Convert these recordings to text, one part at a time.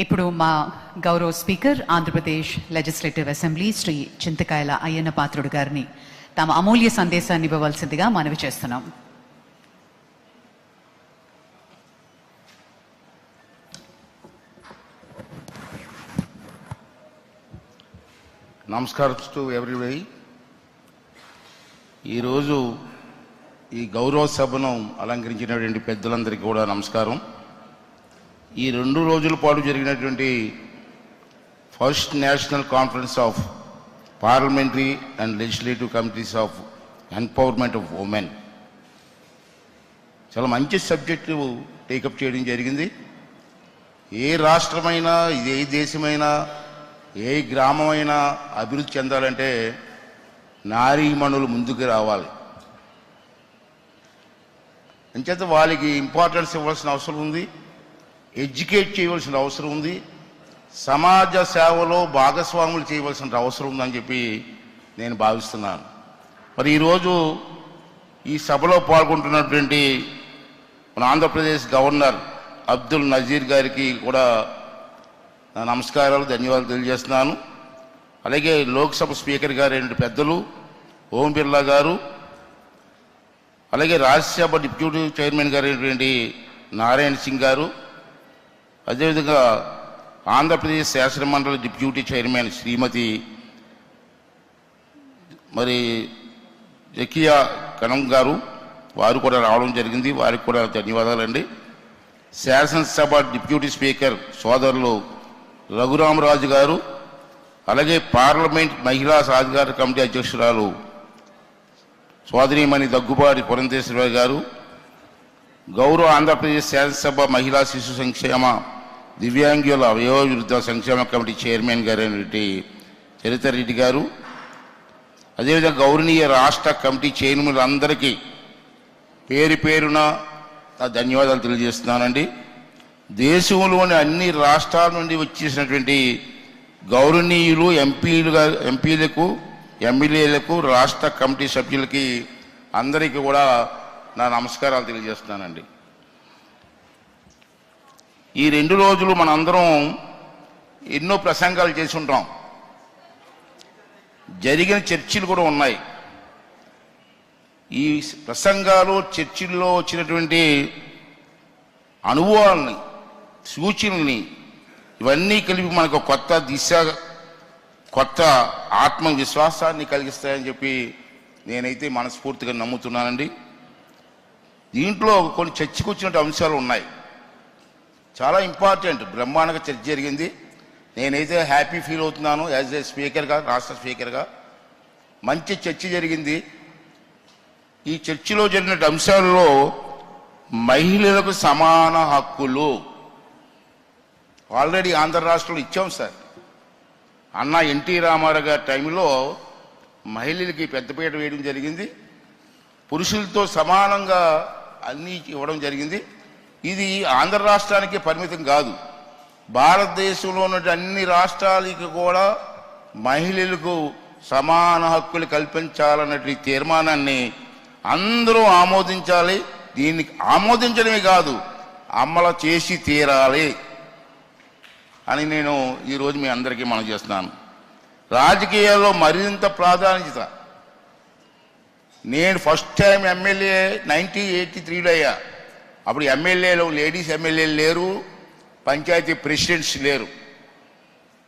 ఇప్పుడు మా గౌరవ speaker Andhra Pradesh legislative assembly Shri Chintakayala Ayyanna Patrudu గారిని తమ అమూల్య సందేశాన్ని ఇవ్వవలసిందిగా మనవి చేస్తున్నాం. నమస్కారం టు ఎవ్రీబడి ఈరోజు ఈ గౌరవ సభను అలంకరించినటువంటి పెద్దలందరికీ కూడా నమస్కారం. ఈ రెండు రోజుల పాటు జరిగినటువంటి first national conference of parliamentary and legislative committees of empowerment of women. చాలా మంచి సబ్జెక్టు టేకప్ చేయడం జరిగింది. ఏ రాష్ట్రమైనా ఏ దేశమైనా ఏ గ్రామమైనా అభివృద్ధి చెందాలంటే నారీమణులు ముందుకు రావాలి. అంచేత వాళ్ళకి ఇంపార్టెన్స్ ఇవ్వాల్సిన అవసరం ఉంది. ఎడ్యుకేట్ చేయవలసిన అవసరం ఉంది. సమాజ సేవలో భాగస్వాములు చేయవలసిన అవసరం ఉందని చెప్పి నేను భావిస్తున్నాను. మరి ఈరోజు ఈ సభలో పాల్గొంటున్నటువంటి మన ఆంధ్రప్రదేశ్ గవర్నర్ అబ్దుల్ నజీర్ గారికి కూడా నా నమస్కారాలు ధన్యవాదాలు తెలియజేస్తున్నాను. అలాగే లోక్సభ స్పీకర్ గారు రెండు పెద్దలు ఓం బిర్లా గారు అలాగే రాజ్యసభ డిప్యూటీ చైర్మన్ గారు నారాయణ సింగ్ గారు అదేవిధంగా ఆంధ్రప్రదేశ్ శాసనమండలి డిప్యూటీ చైర్మన్ శ్రీమతి మరి జకియా కణం గారు వారు కూడా రావడం జరిగింది. వారికి కూడా ధన్యవాదాలండి. శాసనసభ డిప్యూటీ స్పీకర్ సోదరులు రఘురామరాజు గారు అలాగే పార్లమెంట్ మహిళా సాధికార కమిటీ అధ్యక్షురాలు సోదరిమణి దగ్గుబాటి పురంధేశ్వరరావు గారు గౌరవ ఆంధ్రప్రదేశ్ శాసనసభ మహిళా శిశు సంక్షేమ దివ్యాంగుల వయోవృద్ధ సంక్షేమ కమిటీ చైర్మన్ గారైనటువంటి చరిత రెడ్డి గారు అదేవిధంగా గౌరవనీయ రాష్ట్ర కమిటీ చైర్మన్లందరికీ పేరు పేరున ధన్యవాదాలు తెలియజేస్తున్నానండి. దేశంలోని అన్ని రాష్ట్రాల నుండి వచ్చేసినటువంటి గౌరవనీయులు ఎంపీలుగా ఎంపీలకు ఎమ్మెల్యేలకు రాష్ట్ర కమిటీ సభ్యులకి అందరికీ కూడా నా నమస్కారాలు తెలియజేస్తున్నానండి. ఈ రెండు రోజులు మనందరం ఎన్నో ప్రసంగాలు చేసి ఉంటాం జరిగిన చర్చలు కూడా ఉన్నాయి. ఈ ప్రసంగాలు చర్చిల్లో వచ్చినటువంటి అనుభవాలని సూచనల్ని ఇవన్నీ కలిపి మనకు కొత్త దిశ కొత్త ఆత్మవిశ్వాసాన్ని కలిగిస్తాయని చెప్పి నేనైతే మనస్ఫూర్తిగా నమ్ముతున్నానండి. దీంట్లో కొన్ని చర్చకు అంశాలు ఉన్నాయి. చాలా ఇంపార్టెంట్ బ్రహ్మాండంగా చర్చ జరిగింది. నేనైతే హ్యాపీ ఫీల్ అవుతున్నాను. యాజ్ ఏ స్పీకర్గా రాష్ట్ర స్పీకర్గా మంచి చర్చ జరిగింది. ఈ చర్చలో జరిగిన అంశాల్లో మహిళలకు సమాన హక్కులు. ఆల్రెడీ ఆంధ్ర రాష్ట్రంలో ఇచ్చాం సార్. అన్న ఎన్టీ రామారావు గారి టైంలో మహిళలకి పెద్దపీట వేయడం జరిగింది. పురుషులతో సమానంగా అన్నీ ఇవ్వడం జరిగింది. ఇది ఆంధ్ర రాష్ట్రానికి పరిమితం కాదు. భారతదేశంలో ఉన్న అన్ని రాష్ట్రాలకి కూడా మహిళలకు సమాన హక్కులు కల్పించాలన్నటువంటి తీర్మానాన్ని అందరూ ఆమోదించాలి. దీన్ని ఆమోదించడమే కాదు అమలు చేసి తీరాలి అని నేను ఈరోజు మీ అందరికీ మనం చేస్తున్నాను. రాజకీయాల్లో మరింత ప్రాధాన్యత నేను first time MLA nineteen eighty త్రీలో అయ్యా. అప్పుడు ఎమ్మెల్యేలు లేడీస్ ఎమ్మెల్యేలు లేరు పంచాయతీ ప్రెసిడెంట్స్ లేరు.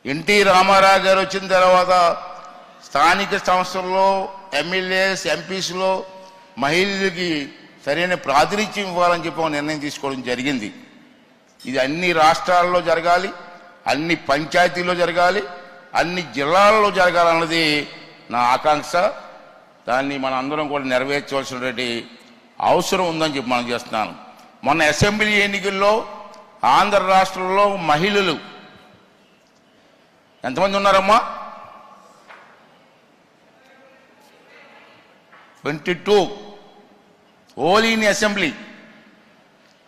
ఎన్టీ రామారావు గారు వచ్చిన తర్వాత స్థానిక సంస్థల్లో ఎమ్మెల్యేస్ ఎంపీస్లో మహిళలకి సరైన ప్రాతినిధ్యం ఇవ్వాలని చెప్పి నిర్ణయం తీసుకోవడం జరిగింది. ఇది అన్ని రాష్ట్రాల్లో జరగాలి అన్ని పంచాయతీల్లో జరగాలి అన్ని జిల్లాల్లో జరగాలన్నది నా ఆకాంక్ష. దాన్ని మన అందరం కూడా నెరవేర్చవలసినటువంటి అవసరం ఉందని చెప్పి మనం చేస్తున్నాను. మొన్న అసెంబ్లీ ఎన్నికల్లో ఆంధ్ర రాష్ట్రంలో మహిళలు ఎంతమంది ఉన్నారమ్మా? Twenty two. Only in assembly.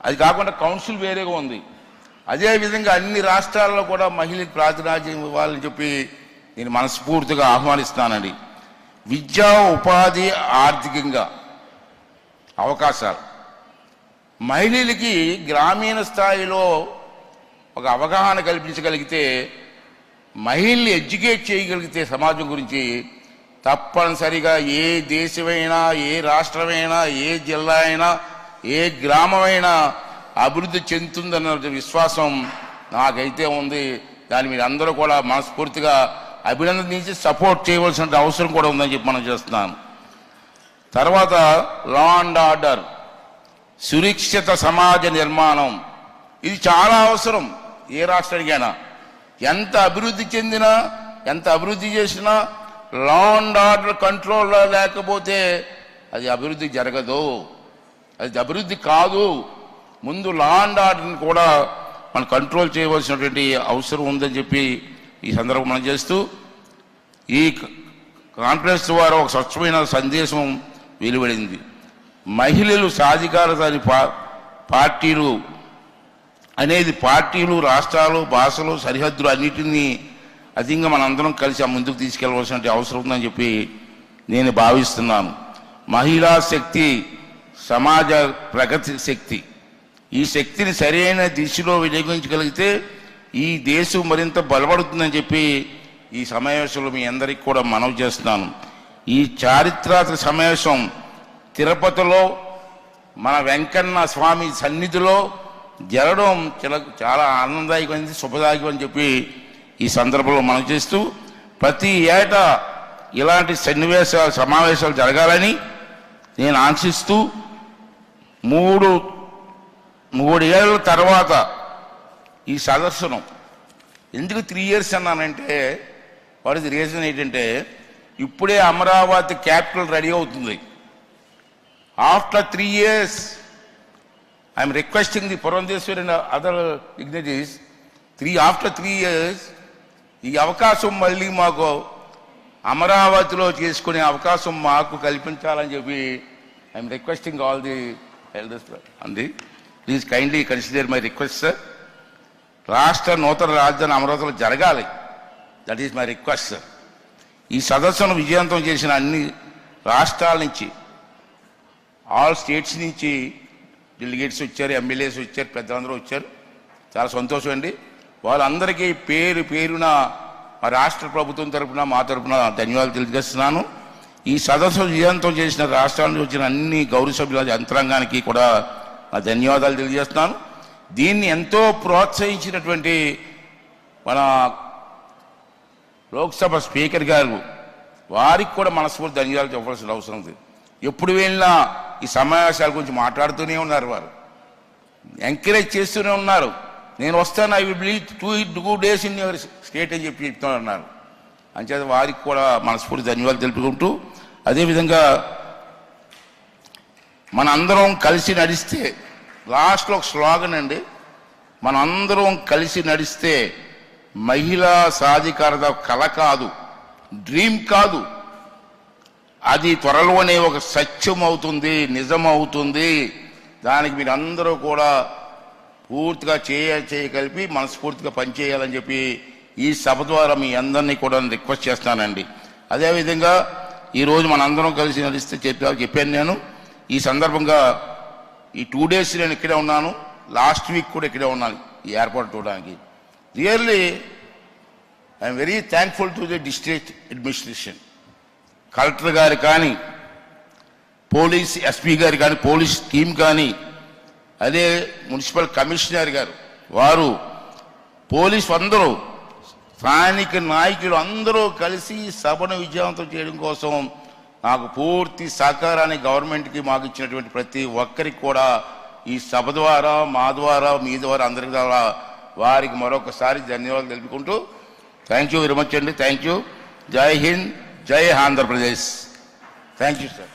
అది కాకుండా కౌన్సిల్ వేరేగా ఉంది. అదే విధంగా అన్ని రాష్ట్రాల్లో కూడా మహిళలకు ప్రాతినిధ్యం ఇవ్వాలని చెప్పి నేను మనస్ఫూర్తిగా ఆహ్వానిస్తానండి విద్యా ఉపాధి ఆర్థికంగా అవకాశాలు. మహిళలకి గ్రామీణ స్థాయిలో ఒక అవగాహన కల్పించగలిగితే మహిళల్ని ఎడ్యుకేట్ చేయగలిగితే సమాజం గురించి తప్పనిసరిగా ఏ దేశమైనా ఏ రాష్ట్రమైనా ఏ జిల్లా అయినా ఏ గ్రామమైనా అభివృద్ధి చెందుతుందన్న విశ్వాసం నాకైతే ఉంది. దాన్ని మీరు అందరూ కూడా మనస్ఫూర్తిగా అభినందించి సపోర్ట్ చేయవలసిన అవసరం కూడా ఉందని చెప్పి మనం చేస్తున్నాను. తర్వాత లా అండ్ ఆర్డర్ సురక్షిత సమాజ నిర్మాణం. ఇది చాలా అవసరం ఏ రాష్ట్రానికైనా. ఎంత అభివృద్ధి చెందినా ఎంత అభివృద్ధి చేసినా లా అండ్ ఆర్డర్ కంట్రోల్లో లేకపోతే అది అభివృద్ధి జరగదు. అది అభివృద్ధి కాదు. ముందు లా అండ్ ఆర్డర్ని కూడా మనం కంట్రోల్ చేయవలసినటువంటి అవసరం ఉందని చెప్పి ఈ సందర్భం మనం చేస్తూ ఈ కాన్ఫరెన్స్ ద్వారా ఒక స్వచ్ఛమైన సందేశం వెలువడింది. మహిళలు సాధికారత అని పా పార్టీలు అనేది పార్టీలు రాష్ట్రాలు భాషలు సరిహద్దులు అన్నిటినీ అధికంగా మనందరం కలిసి ఆ ముందుకు తీసుకెళ్ళవలసిన అవసరం ఉందని చెప్పి నేను భావిస్తున్నాను. మహిళా శక్తి సమాజ ప్రగతి శక్తి. ఈ శక్తిని సరైన దిశలో వినియోగించగలిగితే ఈ దేశం మరింత బలపడుతుందని చెప్పి ఈ సమావేశంలో మీ అందరికీ కూడా మనవి చేస్తున్నాను. ఈ చారిత్రాత్మక సమావేశం తిరుపతిలో మన వెంకన్న స్వామి సన్నిధిలో జరగడం చాలా చాలా ఆనందదాయకమైనది శుభదాయకం అని చెప్పి ఈ సందర్భంలో మనం చేస్తూ ప్రతి ఏటా ఇలాంటి సన్నివేశాలు సమావేశాలు జరగాలని నేను ఆశిస్తూ మూడు మూడు ఏళ్ళ తర్వాత ఈ సదర్శనం. ఎందుకు త్రీ ఇయర్స్ అన్నానంటే వాట్ ఇస్ రీజన్ ఏంటంటే ఇప్పుడే అమరావతి క్యాపిటల్ రెడీ అవుతుంది. After three years I'm requesting the Purandeswari and other dignities three after three years ఈ అవకాశం మళ్ళీ మాకు అమరావతిలో చేసుకునే అవకాశం మాకు కల్పించాలని చెప్పి I'm requesting all the elders అంది please kindly consider my request sir రాష్ట్ర నూతన రాజధాని అమరావతిలో జరగాలి. That is my request sir ఈ సదస్సును విజయవంతం చేసిన అన్ని రాష్ట్రాల నుంచి ఆల్ స్టేట్స్ నుంచి డెలిగేట్స్ వచ్చారు ఎమ్మెల్యేస్ వచ్చారు పెద్దలందరూ వచ్చారు. చాలా సంతోషం అండి. వాళ్ళందరికీ పేరు పేరున మా రాష్ట్ర ప్రభుత్వం తరఫున మా తరపున ధన్యవాదాలు తెలియజేస్తున్నాను. ఈ సదస్సు విజయంతం చేసిన రాష్ట్రాల నుంచి వచ్చిన అన్ని గౌరవ సభ్యుల యంత్రాంగానికి కూడా నా ధన్యవాదాలు తెలియజేస్తున్నాను. దీన్ని ఎంతో ప్రోత్సహించినటువంటి మన లోక్సభ స్పీకర్ గారు వారికి కూడా మనస్ఫూర్తి ధన్యవాదాలు చెప్పాల్సిన అవసరం ఉంది ఎప్పుడు వెళ్ళినా ఈ సమావేశాల గురించి మాట్లాడుతూనే ఉన్నారు వారు. ఎంకరేజ్ చేస్తూనే ఉన్నారు. నేను వస్తాను I will believe to two days in your state అని చెప్పి చెప్తూ ఉన్నారు అంచేత వారికి కూడా మనస్ఫూర్తి ధన్యవాదాలు తెలుపుకుంటూ అదేవిధంగా మన అందరం కలిసి నడిస్తే లాస్ట్లో ఒక స్లోగన్ అండి. మన అందరం కలిసి నడిస్తే మహిళా సాధికారత కళ కాదు డ్రీమ్ కాదు. అది త్వరలోనే ఒక సత్యం అవుతుంది నిజం అవుతుంది. దానికి మీరు అందరూ కూడా పూర్తిగా చేయ చేయగలిపి మనస్ఫూర్తిగా పనిచేయాలని చెప్పి ఈ సభ ద్వారా మీ అందరినీ కూడా రిక్వెస్ట్ చేస్తానండి అదేవిధంగా ఈరోజు మనందరం కలిసి నడిస్తే చెప్పా చెప్పాను నేను. ఈ సందర్భంగా ఈ టూ డేస్ నేను ఇక్కడే ఉన్నాను. లాస్ట్ వీక్ కూడా ఇక్కడే ఉన్నాను ఈ ఏర్పాటు చూడడానికి. Really I'm very thankful to the district administration collector గారు కానీ పోలీస్ ఎస్పీ గారు కానీ పోలీస్ టీం కానీ అదే మున్సిపల్ కమిషనర్ గారు వారు పోలీసు అందరూ స్థానిక నాయకులు అందరూ కలిసి సభను విజయవంతం చేయడం కోసం నాకు పూర్తి సహకారాన్ని గవర్నమెంట్కి మాకు ఇచ్చినటువంటి ప్రతి ఒక్కరికి కూడా ఈ సభ ద్వారా మా ద్వారా మీ ద్వారా అందరి ద్వారా వారికి మరొకసారి ధన్యవాదాలు తెలుపుకుంటూ థ్యాంక్ యూ వెరీ మచ్ అండి. Thank you. జై హింద్ జై ఆంధ్రప్రదేశ్. Thank you sir.